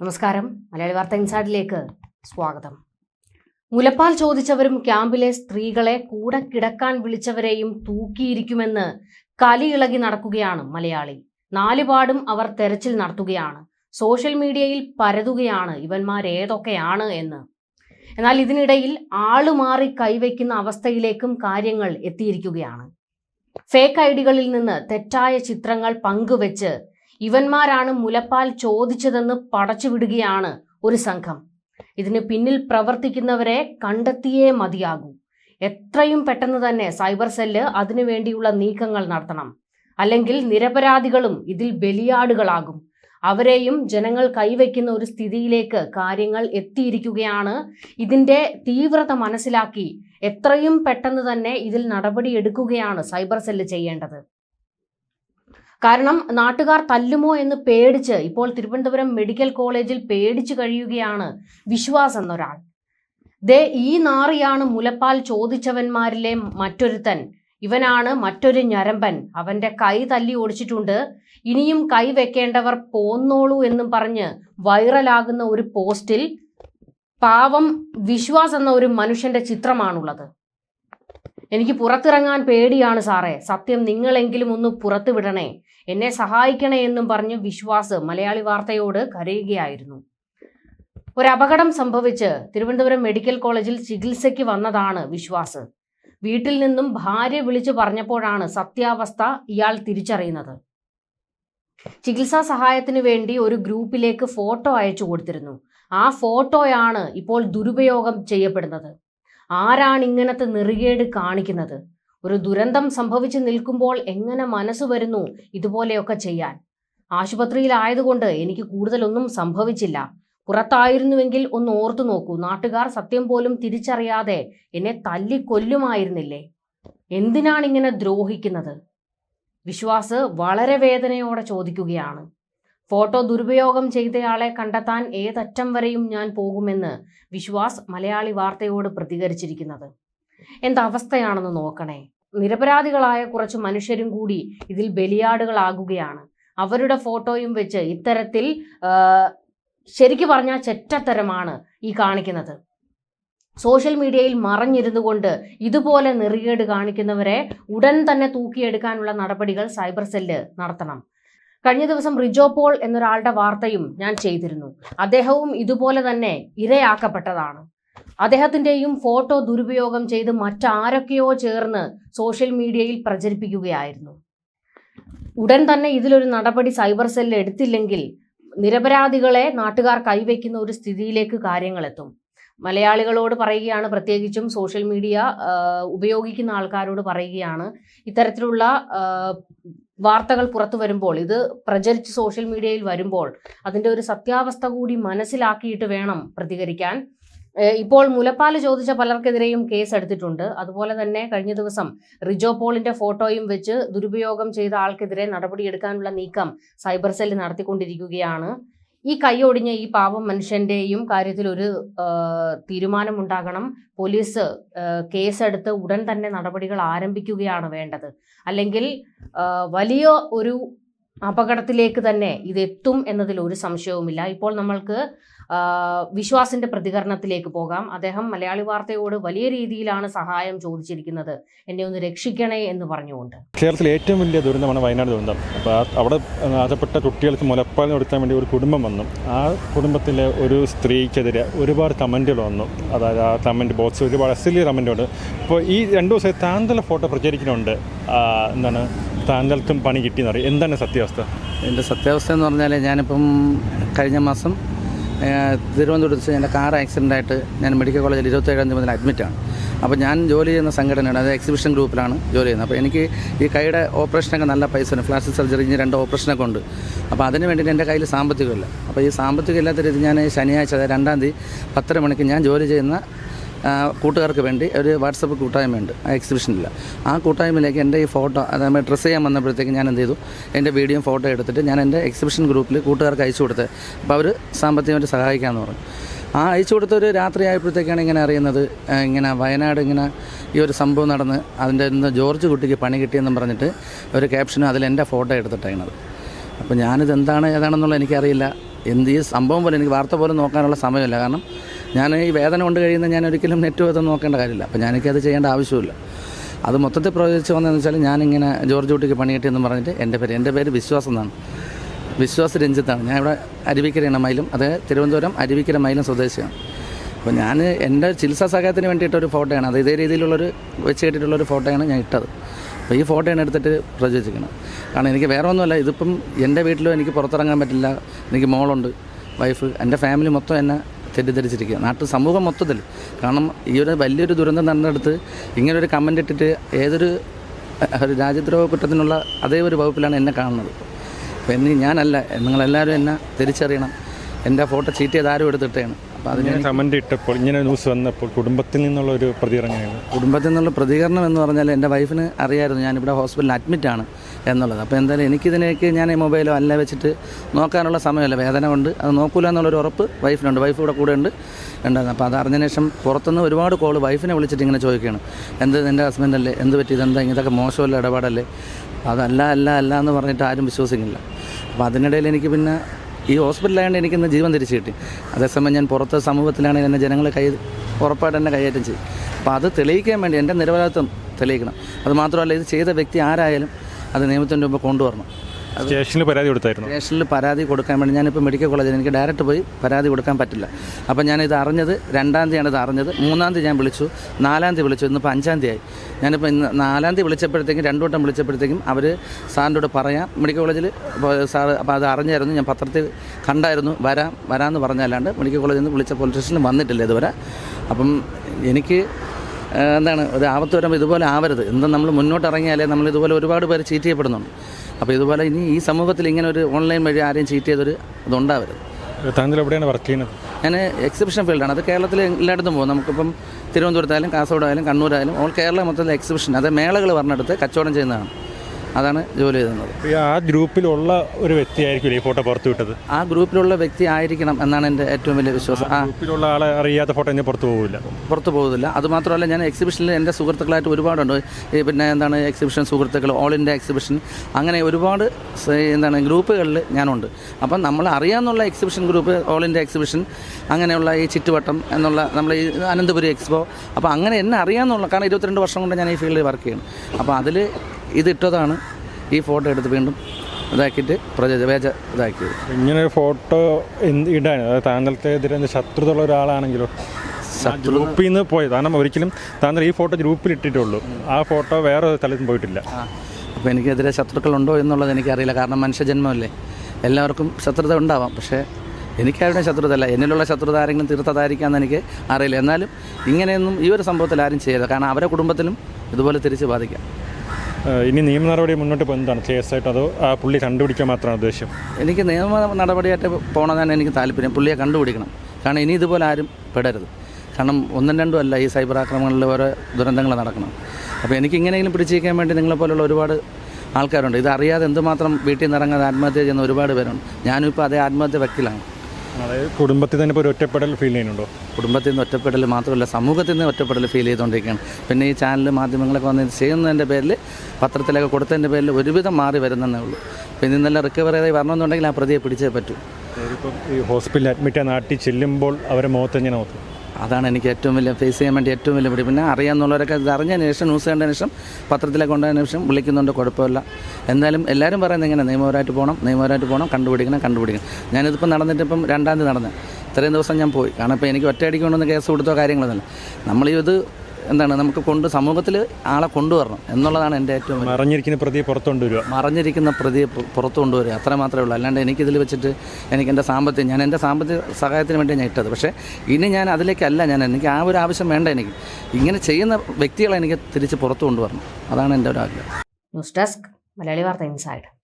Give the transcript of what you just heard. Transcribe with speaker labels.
Speaker 1: നമസ്കാരം. മലയാളി വാർത്ത ഇൻസൈഡിലേക്ക് സ്വാഗതം. മുലപ്പാൽ ചോദിച്ചവരും ക്യാമ്പിലെ സ്ത്രീകളെ കൂടെ കിടക്കാൻ വിളിച്ചവരെയും തൂക്കിയിരിക്കുമെന്ന് കലിയിളകി നടക്കുകയാണ് മലയാളി. നാലുപാടും അവർ തെരച്ചിൽ നടത്തുകയാണ്. സോഷ്യൽ മീഡിയയിൽ പരതുകയാണ് ഇവന്മാരേതൊക്കെയാണ് എന്ന്. എന്നാൽ ഇതിനിടയിൽ ആളുമാറി കൈവയ്ക്കുന്ന അവസ്ഥയിലേക്കും കാര്യങ്ങൾ എത്തിയിരിക്കുകയാണ്. ഫേക്ക് ഐഡികളിൽ നിന്ന് തെറ്റായ ചിത്രങ്ങൾ പങ്കുവെച്ച് ഇവന്മാരാണ് മുലപ്പാൽ ചോദിച്ചതെന്ന് പടച്ചുവിടുകയാണ് ഒരു സംഘം. ഇതിന് പിന്നിൽ പ്രവർത്തിക്കുന്നവരെ കണ്ടെത്തിയേ മതിയാകൂ. എത്രയും പെട്ടെന്ന് തന്നെ സൈബർ സെല്ല് അതിനു വേണ്ടിയുള്ള നീക്കങ്ങൾ നടത്തണം. അല്ലെങ്കിൽ നിരപരാധികളും ഇതിൽ ബലിയാടുകളാകും. അവരെയും ജനങ്ങൾ കൈവയ്ക്കുന്ന ഒരു സ്ഥിതിയിലേക്ക് കാര്യങ്ങൾ എത്തിയിരിക്കുകയാണ് ഇതിന്റെ തീവ്രത മനസ്സിലാക്കി എത്രയും പെട്ടെന്ന് തന്നെ ഇതിൽ നടപടിയെടുക്കുകയാണ് സൈബർ സെല്ല് ചെയ്യേണ്ടത്. കാരണം നാട്ടുകാർ തല്ലുമോ എന്ന് പേടിച്ച് ഇപ്പോൾ തിരുവനന്തപുരം മെഡിക്കൽ കോളേജിൽ പേടിച്ചു കഴിയുകയാണ് വിശ്വാസ് എന്നൊരാൾ. ദേ ഈ നാറിയാണ് മുലപ്പാൽ ചോദിച്ചവന്മാരിലെ മറ്റൊരുത്തൻ. ഇവനാണ് മറ്റൊരു ഞരമ്പൻ. അവന്റെ കൈ തല്ലി ഓടിച്ചിട്ടുണ്ട്. ഇനിയും കൈ വെക്കേണ്ടവർ പോന്നോളൂ എന്നും പറഞ്ഞ് വൈറലാകുന്ന ഒരു പോസ്റ്റിൽ പാവം വിശ്വാസ് എന്ന ഒരു മനുഷ്യന്റെ ചിത്രമാണുള്ളത്. എനിക്ക് പുറത്തിറങ്ങാൻ പേടിയാണ് സാറേ. സത്യം നിങ്ങളെങ്കിലും ഒന്ന് പുറത്തു വിടണേ. എന്നെ സഹായിക്കണേ എന്നും പറഞ്ഞ് വിശ്വാസ് മലയാളി വാർത്തയോട് കരയുകയായിരുന്നു. ഒരു അപകടം സംഭവിച്ച് തിരുവനന്തപുരം മെഡിക്കൽ കോളേജിൽ ചികിത്സയ്ക്ക് വന്നതാണ് വിശ്വാസ്. വീട്ടിൽ നിന്നും ഭാര്യ വിളിച്ചു പറഞ്ഞപ്പോഴാണ് സത്യാവസ്ഥ ഇയാൾ തിരിച്ചറിയുന്നത്. ചികിത്സാ സഹായത്തിനു വേണ്ടി ഒരു ഗ്രൂപ്പിലേക്ക് ഫോട്ടോ അയച്ചു കൊടുത്തിരുന്നു. ആ ഫോട്ടോയാണ് ഇപ്പോൾ ദുരുപയോഗം ചെയ്യപ്പെടുന്നത്. ആരാണ് ഇങ്ങനത്തെ നെറുകേട് കാണിക്കുന്നത്? ഒരു ദുരന്തം സംഭവിച്ചു നിൽക്കുമ്പോൾ എങ്ങനെ മനസ്സ് വരുന്നു ഇതുപോലെയൊക്കെ ചെയ്യാൻ? ആശുപത്രിയിലായതുകൊണ്ട് എനിക്ക് കൂടുതലൊന്നും സംഭവിച്ചില്ല. പുറത്തായിരുന്നുവെങ്കിൽ ഒന്ന് ഓർത്തു നോക്കൂ. നാട്ടുകാർ സത്യം പോലും തിരിച്ചറിയാതെ എന്നെ തല്ലിക്കൊല്ലുമായിരുന്നില്ലേ? എന്തിനാണ് ഇങ്ങനെ ദ്രോഹിക്കുന്നത്? വിശ്വാസ് വളരെ വേദനയോടെ ചോദിക്കുകയാണ്. ഫോട്ടോ ദുരുപയോഗം ചെയ്തയാളെ കണ്ടെത്താൻ ഏതറ്റം വരെയും ഞാൻ പോകുമെന്ന് വിശ്വാസ് മലയാളി വാർത്തയോട് പ്രതികരിച്ചിരിക്കുന്നത്. എന്തവസ്ഥയാണെന്ന് നോക്കണേ. നിരപരാധികളായ കുറച്ച് മനുഷ്യരും കൂടി ഇതിൽ ബലിയാടുകളാകുകയാണ്. അവരുടെ ഫോട്ടോയും വെച്ച് ഇത്തരത്തിൽ ശരിക്കു പറഞ്ഞാൽ ചെറ്റത്തരമാണ് ഈ കാണിക്കുന്നത്. സോഷ്യൽ മീഡിയയിൽ മറഞ്ഞിരുന്നു കൊണ്ട് ഇതുപോലെ നെറികേട് കാണിക്കുന്നവരെ ഉടൻ തന്നെ തൂക്കിയെടുക്കാനുള്ള നടപടികൾ സൈബർ സെല്ല് നടത്തണം. കഴിഞ്ഞ ദിവസം റിജോ പോൾ എന്നൊരാളുടെ വാർത്തയും ഞാൻ ചെയ്തിരുന്നു. അദ്ദേഹവും ഇതുപോലെ തന്നെ ഇരയാക്കപ്പെട്ടതാണ്. അദ്ദേഹത്തിന്റെയും ഫോട്ടോ ദുരുപയോഗം ചെയ്ത് മറ്റാരൊക്കെയോ ചേർന്ന് സോഷ്യൽ മീഡിയയിൽ പ്രചരിപ്പിക്കുകയായിരുന്നു. ഉടൻ തന്നെ ഇതിലൊരു നടപടി സൈബർ സെല്ല് എടുത്തില്ലെങ്കിൽ നിരപരാധികളെ നാട്ടുകാർ കൈവയ്ക്കുന്ന ഒരു സ്ഥിതിയിലേക്ക് കാര്യങ്ങളെത്തും മലയാളികളോട് പറയുകയാണ് പ്രത്യേകിച്ചും സോഷ്യൽ മീഡിയ ഉപയോഗിക്കുന്ന ആൾക്കാരോട് പറയുകയാണ്. ഇത്തരത്തിലുള്ള വാർത്തകൾ പുറത്തു വരുമ്പോൾ ഇത് പ്രചരിച്ച് സോഷ്യൽ മീഡിയയിൽ വരുമ്പോൾ അതിന്റെ ഒരു സത്യാവസ്ഥ കൂടി മനസ്സിലാക്കിയിട്ട് വേണം പ്രതികരിക്കാൻ. ഇപ്പോൾ മുലപ്പാൽ ചോദിച്ച പലർക്കെതിരെയും കേസ് എടുത്തിട്ടുണ്ട്. അതുപോലെ തന്നെ കഴിഞ്ഞ ദിവസം റിജോ പോളിന്റെ ഫോട്ടോയും വെച്ച് ദുരുപയോഗം ചെയ്ത ആൾക്കെതിരെ നടപടിയെടുക്കാനുള്ള നീക്കം സൈബർ സെല്ല് നടത്തിക്കൊണ്ടിരിക്കുകയാണ്. ഈ കൈയൊടിഞ്ഞ ഈ പാവം മനുഷ്യന്റെയും കാര്യത്തിൽ ഒരു തീരുമാനം തീരുമാനമുണ്ടാകണം. പോലീസ് കേസെടുത്ത് ഉടൻ തന്നെ നടപടികൾ ആരംഭിക്കുകയാണ് വേണ്ടത്. അല്ലെങ്കിൽ വലിയ ഒരു അപകടത്തിലേക്ക് തന്നെ ഇതെത്തും എന്നതിൽ ഒരു സംശയവുമില്ല. ഇപ്പോൾ നമ്മൾക്ക് വിശ്വാസിന്റെ പ്രതികരണത്തിലേക്ക് പോകാം. അദ്ദേഹം മലയാളി വാർത്തയോട് വലിയ രീതിയിലാണ് സഹായം ചോദിച്ചിരിക്കുന്നത്. എന്നെ ഒന്ന് രക്ഷിക്കണേ എന്ന് പറഞ്ഞുകൊണ്ട്.
Speaker 2: കേരളത്തിലെ ഏറ്റവും വലിയ ദുരന്തമാണ് വയനാട് ദുരന്തം. അപ്പോൾ അവിടെ നാശപ്പെട്ട കുട്ടികൾക്ക് മുലപ്പാൽ കൊടുക്കാൻ വേണ്ടി ഒരു കുടുംബം വന്നു. ആ കുടുംബത്തിലെ ഒരു സ്ത്രീക്കെതിരെ ഒരുപാട് കമന്റുകൾ വന്നു. അതായത് ആ കമന്റ് ബോക്സ് ഒരുപാട് അശ്ലീല കമന്റുണ്ട് അപ്പോൾ ഈ രണ്ട് ദിവസമായി താന്തല ഫോട്ടോ പ്രചരിക്കുന്നുണ്ട്. എന്താണ് താങ്കൾക്കും പണി കിട്ടിയെന്ന് പറയും. എന്താണ് സത്യാവസ്ഥ?
Speaker 3: എന്റെ സത്യാവസ്ഥ എന്ന് പറഞ്ഞാൽ ഞാനിപ്പം കഴിഞ്ഞ മാസം തിരുവനന്തപുരത്ത് എന്റെ കാർ ആക്സിഡന്റ് ആയിട്ട് ഞാൻ മെഡിക്കൽ കോളേജിൽ ഇരുപത്തേഴാം തീയതി മുതൽ അഡ്മിറ്റാണ് അപ്പോൾ ഞാൻ ജോലി ചെയ്യുന്ന സംഘടനയാണ് അത് എക്സിബിഷൻ ഗ്രൂപ്പിലാണ് ജോലി ചെയ്യുന്നത്. അപ്പോൾ എനിക്ക് ഈ കൈയുടെ ഓപ്പറേഷനൊക്കെ നല്ല പൈസ ഉണ്ട് പ്ലാസ്റ്റിക് സർജറി ഇനി രണ്ട് ഓപ്പറേഷനൊക്കെ ഉണ്ട്. അപ്പോൾ അതിന് വേണ്ടിയിട്ട് എന്റെ കയ്യിൽ സാമ്പത്തികമില്ല. അപ്പോൾ ഈ സാമ്പത്തികം ഇല്ലാത്ത രീതി ഞാൻ ശനിയാഴ്ച രണ്ടാം തീയതി പത്തര മണിക്ക് ഞാൻ ജോലി ചെയ്യുന്ന കൂട്ടുകാർക്ക് വേണ്ടി ഒരു വാട്സപ്പ് കൂട്ടായ്മയുണ്ട്. ആ എക്സിബിഷനിൽ ആ കൂട്ടായ്മയിലേക്ക് എന്റെ ഈ ഫോട്ടോ അതായത് ഡ്രസ്സ് ചെയ്യാൻ വന്നപ്പോഴത്തേക്ക് ഞാൻ എന്ത് ചെയ്തു? എന്റെ വീഡിയോ ഫോട്ടോ എടുത്തിട്ട് ഞാൻ എന്റെ എക്സിബിഷൻ ഗ്രൂപ്പിൽ കൂട്ടുകാർക്ക് അയച്ചു കൊടുത്തത് അപ്പോൾ അവർ സാമ്പത്തികമായിട്ട് സഹായിക്കാമെന്ന് പറഞ്ഞു. ആ അയച്ചു കൊടുത്തൊരു രാത്രി ആയപ്പോഴത്തേക്കാണ് ഇങ്ങനെ അറിയുന്നത് ഇങ്ങനെ വയനാട് ഇങ്ങനെ ഈ ഒരു സംഭവം നടന്ന് അതിന്റെ ഇന്ന് ജോർജ് കുട്ടിക്ക് പണി കിട്ടിയെന്നും പറഞ്ഞിട്ട് ഒരു ക്യാപ്ഷനും അതിൽ എന്റെ ഫോട്ടോ എടുത്തിട്ടാണത് അപ്പോൾ ഞാനിത് എന്താണ് ഏതാണെന്നുള്ള എനിക്കറിയില്ല. എന്ത് ഈ സംഭവം പോലെ എനിക്ക് വാർത്ത പോലും നോക്കാനുള്ള സമയമില്ല. കാരണം ഞാൻ ഈ വേദന കൊണ്ട് കഴിയുന്ന ഞാൻ ഒരിക്കലും നെറ്റ് വേദന നോക്കേണ്ട കാര്യമില്ല. അപ്പോൾ ഞാനെനിക്കത് ചെയ്യേണ്ട ആവശ്യമില്ല അത് മൊത്തത്തിൽ പ്രവചിച്ച് വന്നതെന്ന് വെച്ചാൽ ഞാനിങ്ങനെ ജോർജ് ഊട്ടിക്ക് പണി കിട്ടിയെന്ന് പറഞ്ഞിട്ട് എന്റെ പേര് എന്റെ പേര് വിശ്വാസം എന്നാണ്. വിശ്വാസ രഞ്ജിത്താണ്. ഞാൻ ഇവിടെ അരുവിക്കര മൈലും അത് തിരുവനന്തപുരം അരുവിക്കര മൈലും സ്വദേശിയാണ്. അപ്പോൾ ഞാൻ എന്റെ ചികിത്സാ സഹായത്തിന് വേണ്ടിയിട്ടൊരു ഫോട്ടോയാണ് അത് ഇതേ രീതിയിലുള്ളൊരു വെച്ച് കേട്ടിട്ടുള്ളൊരു ഫോട്ടോയാണ് ഞാൻ ഇട്ടത്. അപ്പോൾ ഈ ഫോട്ടോയാണ് എടുത്തിട്ട് പ്രചോദിക്കുന്നത് കാരണം എനിക്ക് വേറെ ഒന്നുമല്ല ഇതിപ്പം എന്റെ വീട്ടിലും എനിക്ക് പുറത്തിറങ്ങാൻ പറ്റില്ല എനിക്ക് മോളുണ്ട് വൈഫ് എന്റെ ഫാമിലി മൊത്തം എന്നെ തെറ്റിദ്ധരിച്ചിരിക്കുക. നാട്ടു സമൂഹം മൊത്തത്തിൽ. കാരണം ഈ ഒരു വലിയൊരു ദുരന്തം നടന്നെടുത്ത് ഇങ്ങനൊരു കമന്റ് ഇട്ടിട്ട് ഏതൊരു ഒരു രാജ്യദ്രോഹ കുറ്റത്തിനുള്ള അതേ ഒരു വകുപ്പിലാണ് എന്നെ കാണുന്നത്. അപ്പോൾ എന്നീ ഞാനല്ല നിങ്ങളെല്ലാവരും എന്നെ തിരിച്ചറിയണം. എന്റെ ഫോട്ടോ ചീറ്റ് ചെയ്ത് ആരും എടുത്തിട്ടാണ്. അപ്പോൾ അതിന്
Speaker 2: ഇട്ടപ്പോൾ ഇങ്ങനെ ന്യൂസ് വന്നപ്പോൾ കുടുംബത്തിൽ നിന്നുള്ള ഒരു പ്രതികരണം
Speaker 3: കുടുംബത്തിൽ നിന്നുള്ള പ്രതികരണം എന്ന് പറഞ്ഞാൽ എന്റെ വൈഫിന് അറിയായിരുന്നു ഞാനിവിടെ ഹോസ്പിറ്റലിൽ അഡ്മിറ്റ് ആണ് എന്നുള്ളത്. അപ്പോൾ എന്തായാലും എനിക്കിതിനേക്ക് ഞാൻ ഈ മൊബൈലോ അല്ല വെച്ചിട്ട് നോക്കാനുള്ള സമയമല്ല. വേദന ഉണ്ട് അത് നോക്കൂല എന്നുള്ളൊരു ഉറപ്പ് വൈഫിനുണ്ട് വൈഫ് ഇവിടെ കൂടെ ഉണ്ട്. ഉണ്ടായിരുന്നു. അപ്പോൾ അത് അറിഞ്ഞതിന് ശേഷം പുറത്തുനിന്ന് ഒരുപാട് കോൾ വൈഫിനെ വിളിച്ചിട്ട് ഇങ്ങനെ ചോദിക്കുകയാണ്. എന്ത് എന്റെ ഹസ്ബൻഡല്ലേ എന്ത് പറ്റി? ഇതെന്താ? ഇതൊക്കെ മോശമല്ല? ഇടപാടല്ലേ? അതല്ല അല്ല അല്ല എന്ന് പറഞ്ഞിട്ട് ആരും വിശ്വസിക്കുന്നില്ല. അപ്പോൾ അതിനിടയിൽ എനിക്ക് പിന്നെ ഈ ഹോസ്പിറ്റലായതുകൊണ്ട് എനിക്കിന്ന് ജീവൻ തിരിച്ചു കിട്ടി. അതേസമയം ഞാൻ പുറത്ത് സമൂഹത്തിലാണെങ്കിൽ എന്നെ ജനങ്ങൾ കൈ ഉറപ്പായിട്ട് എന്നെ കൈയേറ്റം ചെയ്യും. അപ്പോൾ അത് തെളിയിക്കാൻ വേണ്ടി എന്റെ നിരപരാധിത്വം തെളിയിക്കണം. അത് മാത്രമല്ല ഇത് ചെയ്ത വ്യക്തി ആരായാലും അത് നിയമത്തിന്റെ മുമ്പ് കൊണ്ടുവരണം.
Speaker 2: സ്റ്റേഷനിൽ പരാതി കൊടുത്തായിരുന്നു?
Speaker 3: സ്റ്റേഷനിൽ പരാതി കൊടുക്കാൻ വേണ്ടി ഞാനിപ്പോൾ മെഡിക്കൽ കോളേജിൽ എനിക്ക് ഡയറക്റ്റ് പോയി പരാതി കൊടുക്കാൻ പറ്റില്ല. അപ്പോൾ ഞാനിത് അറിഞ്ഞത് രണ്ടാം തീയതിയാണ് ഇത് അറിഞ്ഞത്. മൂന്നാം തീയതി ഞാൻ വിളിച്ചു. നാലാം തീയതി വിളിച്ചു. ഇന്നിപ്പോൾ അഞ്ചാം തീയതി ആയി. ഞാനിപ്പോൾ ഇന്ന് നാലാം തീയതി വിളിച്ചപ്പോഴത്തേക്കും രണ്ടു വട്ടം വിളിച്ചപ്പോഴത്തേക്കും അവർ സാറിന്റെ പറയാം. മെഡിക്കൽ കോളേജിൽ സാർ അപ്പോൾ അത് അറിഞ്ഞായിരുന്നു. ഞാൻ പത്രത്തിൽ കണ്ടായിരുന്നു. വരാം വരാമെന്ന് പറഞ്ഞല്ലാണ്ട് മെഡിക്കൽ കോളേജിൽ നിന്ന് വിളിച്ച പോലീസ് സ്റ്റേഷനിൽ വന്നിട്ടില്ല ഇതുവരെ. അപ്പം എനിക്ക് എന്താണ് ഒരു ആപത്ത് വരുമ്പോൾ ഇതുപോലെ ആവരുത്. എന്തും നമ്മൾ മുന്നോട്ട് ഇറങ്ങിയാലേ നമ്മൾ ഇതുപോലെ ഒരുപാട് പേര് ചീറ്റ് ചെയ്യപ്പെടുന്നുണ്ട്. അപ്പോൾ ഇതുപോലെ ഇനി ഈ സമൂഹത്തിൽ ഇങ്ങനെ ഒരു ഓൺലൈൻ വഴി ആരെയും ചീറ്റ് ചെയ്തൊരു ഇതുണ്ടാവരുത്.
Speaker 2: താങ്കൾ എവിടെയാണ് വർക്ക് ചെയ്യുന്നത്?
Speaker 3: ഞാൻ എക്സിബിഷൻ ഫീൽഡാണ് അത് കേരളത്തിൽ എല്ലായിടത്തും പോകും. നമുക്കിപ്പം തിരുവനന്തപുരത്തായാലും കാസർഗോഡായാലും കണ്ണൂരായാലും ഓൾ കേരള മൊത്തത്തിൽ എക്സിബിഷൻ അത് മേളകൾ പറഞ്ഞെടുത്ത് കച്ചവടം ചെയ്യുന്നതാണ്. അതാണ് ജോലി ചെയ്യുന്നത്
Speaker 2: ഈ ആ ഗ്രൂപ്പിലുള്ള ഒരു വ്യക്തിയായിരിക്കും ഈ ഫോട്ടോ പുറത്തു വിട്ടത്?
Speaker 3: ആ ഗ്രൂപ്പിലുള്ള വ്യക്തി ആയിരിക്കണം എന്നാണ് എന്റെ ഏറ്റവും വലിയ വിശ്വാസം. ആ
Speaker 2: ഗ്രൂപ്പിലുള്ള ആളെ അറിയാത്ത ഫോട്ടോ പുറത്തു പോകില്ല
Speaker 3: പുറത്തു പോകുന്നില്ല അതുമാത്രമല്ല ഞാൻ എക്സിബിഷനിൽ എന്റെ സുഹൃത്തുക്കളായിട്ട് ഒരുപാടുണ്ട്. ഈ പിന്നെ എന്താണ് എക്സിബിഷൻ സുഹൃത്തുക്കൾ ഓൾ ഇന്ത്യ എക്സിബിഷൻ അങ്ങനെ ഒരുപാട് എന്താണ് ഗ്രൂപ്പുകളിൽ ഞാനുണ്ട്. അപ്പം നമ്മൾ അറിയാമെന്നുള്ള exhibition group all India exhibition അങ്ങനെയുള്ള ഈ ചുറ്റുവട്ടം എന്നുള്ള നമ്മൾ ഈ അനന്തപുരി എക്സ്പോ അപ്പോൾ അങ്ങനെ എന്നെ അറിയാമെന്നുള്ള കാരണം ഇരുപത്തിരണ്ട് വർഷം കൊണ്ട് ഞാൻ ഈ ഫീൽഡിൽ വർക്ക് ചെയ്യുന്നു. അപ്പോൾ അതിൽ ഇതിട്ടതാണ് ഈ ഫോട്ടോ എടുത്ത് വീണ്ടും ഇതാക്കിയിട്ട് പ്രജ വേജ ഇതാക്കിയത്.
Speaker 2: ഇങ്ങനെ ഒരു ഫോട്ടോ എന്ത് ഇടാൻ അതായത് താങ്കൾക്കെതിരെ ശത്രുത ഉള്ള ഒരാളാണെങ്കിലോ? ഗ്രൂപ്പിൽ നിന്ന് പോയത് കാരണം ഒരിക്കലും താങ്കൾ ഈ ഫോട്ടോ ഗ്രൂപ്പിൽ ഇട്ടിട്ടുള്ളൂ. ആ ഫോട്ടോ വേറെ സ്ഥലത്തും പോയിട്ടില്ല.
Speaker 3: അപ്പോൾ എനിക്കെതിരെ ശത്രുക്കളുണ്ടോ എന്നുള്ളത് എനിക്കറിയില്ല. കാരണം മനുഷ്യജന്മമല്ലേ. എല്ലാവർക്കും ശത്രുത ഉണ്ടാവാം. പക്ഷേ എനിക്കാരുടെ ശത്രുത അല്ല എന്നിലുള്ള ശത്രുത ആരെങ്കിലും തീർത്തതായിരിക്കാമെന്ന് എനിക്ക് അറിയില്ല. എന്നാലും ഇങ്ങനെയൊന്നും ഈ ഒരു സംഭവത്തിൽ ആരും ചെയ്യരുത്. കാരണം അവരെ കുടുംബത്തിലും ഇതുപോലെ തിരിച്ച് ബാധിക്കാം.
Speaker 2: ഇനി നിയമ നടപടി മുന്നോട്ട് പോകുന്നത് എന്താണ് ആയിട്ട് അതോ ആ പുള്ളി കണ്ടുപിടിക്കാൻ മാത്രമാണ് ഉദ്ദേശം?
Speaker 3: എനിക്ക് നിയമ നടപടിയായിട്ട് പോകണതാണ് എനിക്ക് താല്പര്യം. പുള്ളിയെ കണ്ടുപിടിക്കണം. കാരണം ഇനി ഇതുപോലെ ആരും പെടരുത്. കാരണം ഒന്നും രണ്ടും അല്ല ഈ സൈബർ ആക്രമണങ്ങളിൽ ഓരോ ദുരന്തങ്ങൾ നടക്കണം. അപ്പോൾ എനിക്ക് ഇങ്ങനെയെങ്കിലും പിടിച്ചിരിക്കാൻ വേണ്ടി നിങ്ങളെപ്പോലുള്ള ഒരുപാട് ആൾക്കാരുണ്ട്. ഇത് അറിയാതെ എന്തുമാത്രം വീട്ടിൽ നിന്ന് ഇറങ്ങാതെ ആത്മഹത്യ ചെയ്യുന്ന ഒരുപാട് പേരുണ്ട്. ഞാനും ഇപ്പോൾ അതേ ആത്മഹത്യ വക്കിലാണ്.
Speaker 2: അതായത് കുടുംബത്തിൽ തന്നെ ഇപ്പോൾ ഒരു ഒറ്റപ്പെടൽ ഫീൽ ചെയ്യുന്നുണ്ടോ?
Speaker 3: കുടുംബത്തിൽ നിന്ന് ഒറ്റപ്പെടൽ മാത്രമല്ല സമൂഹത്തിൽ നിന്ന് ഒറ്റപ്പെടൽ ഫീൽ ചെയ്തുകൊണ്ടിരിക്കുകയാണ്. പിന്നെ ഈ ചാനൽ മാധ്യമങ്ങളൊക്കെ വന്ന് ചെയ്യുന്നതിന്റെ പേരിൽ പത്രത്തിലൊക്കെ കൊടുത്തതിന്റെ പേരിൽ ഒരുവിധം മാറി വരുന്നതേ ഉള്ളൂ. പിന്നെ ഇന്നെല്ലാം റിക്കവറി ആയി വരണമെന്നുണ്ടെങ്കിൽ ആ പ്രതിയെ പിടിച്ചേ പറ്റൂ.
Speaker 2: ഇപ്പം ഈ ഹോസ്പിറ്റലിൽ അഡ്മിറ്റ് നാട്ടിൽ ചെല്ലുമ്പോൾ അവരെ മുഖത്ത് എങ്ങനെ നോക്കും?
Speaker 3: അതാണ് എനിക്ക് ഏറ്റവും വലിയ ഫേസ് ചെയ്യാൻ വേണ്ടി ഏറ്റവും വലിയ പിടി. പിന്നെ അറിയാമെന്നുള്ളവരൊക്കെ ഇത് അറിഞ്ഞതിന് ശേഷം ന്യൂസ് കണ്ടതിന് ശേഷം പത്രത്തിലെ കൊണ്ടതിന് ശേഷം വിളിക്കുന്നുണ്ട് കുഴപ്പമില്ല. എന്തായാലും എല്ലാവരും പറയുന്നത് ഇങ്ങനെ നിയമപരമായിട്ട് പോകണം നിയമപരമായിട്ട് പോകണം കണ്ടുപിടിക്കണം കണ്ടുപിടിക്കണം. ഞാനിതിപ്പോൾ നടന്നിട്ട് ഇപ്പം രണ്ടാം തീയതി നടന്നത് ഇത്രയും ദിവസം ഞാൻ പോയി. കാരണം ഇപ്പോൾ എനിക്ക് ഒറ്റയടിക്ക് കൊണ്ടുവന്ന് കേസ് കൊടുത്തോ കാര്യങ്ങളൊന്നുമില്ല. നമ്മളീ ഇത് എന്താണ് നമുക്ക് കൊണ്ട് സമൂഹത്തിൽ ആളെ കൊണ്ടുവരണം എന്നുള്ളതാണ് എന്റെ ഏറ്റവും വലിയ
Speaker 2: മറിഞ്ഞിരിക്കുന്ന പ്രതിയെ പുറത്തു കൊണ്ടുവരിക
Speaker 3: മറഞ്ഞിരിക്കുന്ന പ്രതിയെ പുറത്തു കൊണ്ടുവരിക. അത്ര മാത്രമേ ഉള്ളൂ. അല്ലാണ്ട് എനിക്കിതിൽ വെച്ചിട്ട് എനിക്ക് എന്റെ സാമ്പത്തികം ഞാൻ എന്റെ സാമ്പത്തിക സഹായത്തിന് വേണ്ടി ഞാൻ ഇട്ടത്. പക്ഷേ ഇനി ഞാൻ അതിലേക്കല്ല ഞാൻ എനിക്ക് ആ ഒരു ആവശ്യം വേണ്ട എനിക്ക്. ഇങ്ങനെ ചെയ്യുന്ന വ്യക്തികളെ എനിക്ക് തിരിച്ച് പുറത്തു കൊണ്ടുവരണം. അതാണ് എന്റെ ഒരു ആഗ്രഹം.
Speaker 1: ന്യൂസ് ഡെസ്ക് മലയാളി വാർത്ത ഇൻസൈഡ്.